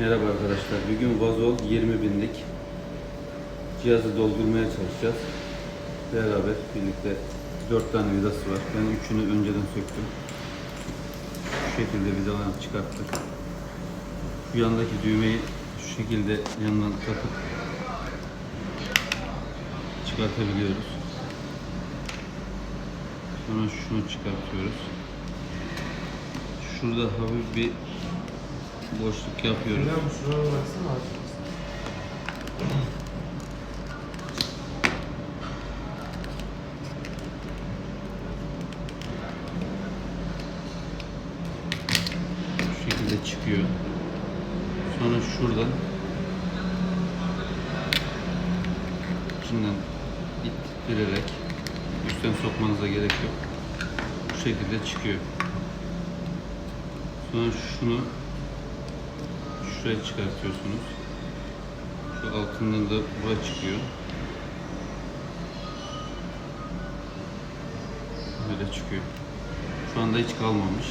Merhaba arkadaşlar. Bugün Vazol 20 binlik cihazı doldurmaya çalışacağız. Beraber birlikte 4 tane vidası var. Ben üçünü önceden söktüm. Şu şekilde vidalarını çıkarttık. Şu yandaki düğmeyi şu şekilde yandan takıp çıkartabiliyoruz. Sonra şunu çıkartıyoruz. Şurada hafif bir boşluk yapıyoruz. Şu şekilde çıkıyor. Sonra şuradan içinden ittirerek üstten sokmanıza gerek yok. Bu şekilde çıkıyor. Sonra şunu şuraya çıkartıyorsunuz. Şu altından da buraya çıkıyor. Böyle çıkıyor. Şu anda hiç kalmamış.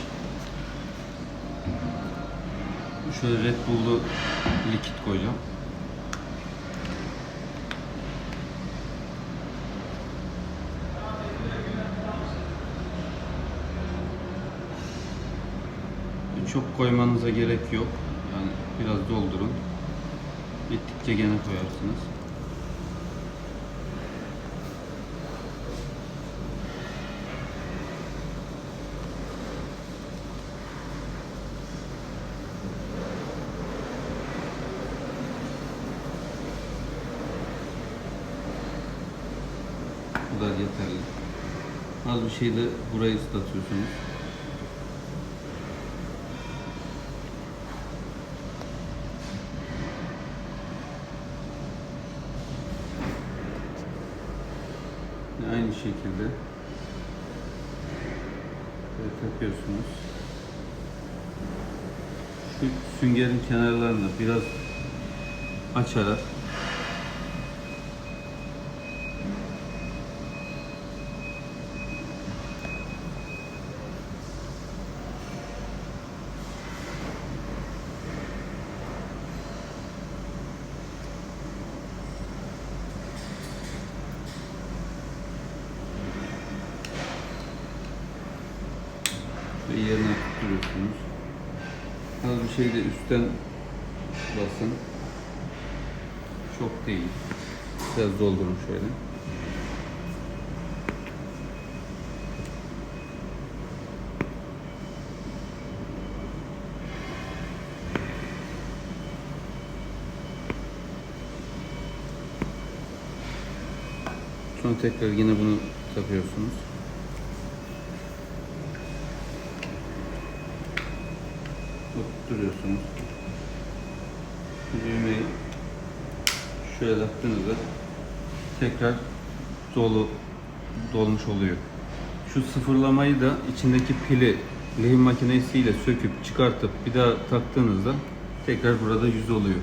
Şöyle Red Bull'lu likit koyacağım. Çok koymanıza gerek yok. Yani biraz doldurun. Bittikçe gene koyarsınız. Kadar yeterli. Az bir şey de burayı ıslatıyorsunuz. Aynı şekilde böyle takıyorsunuz. Şu süngerin kenarlarını biraz açarak ve yerine tutturuyorsunuz. Az bir şey de üstten basın. Çok değil. Biraz doldurun şöyle. Sonra tekrar yine bunu takıyorsunuz. Tutturuyorsunuz. Düğmeyi şöyle taktığınızda tekrar dolu dolmuş oluyor. Şu sıfırlamayı da içindeki pili lehim makinesiyle söküp çıkartıp bir daha taktığınızda tekrar burada yüz oluyor.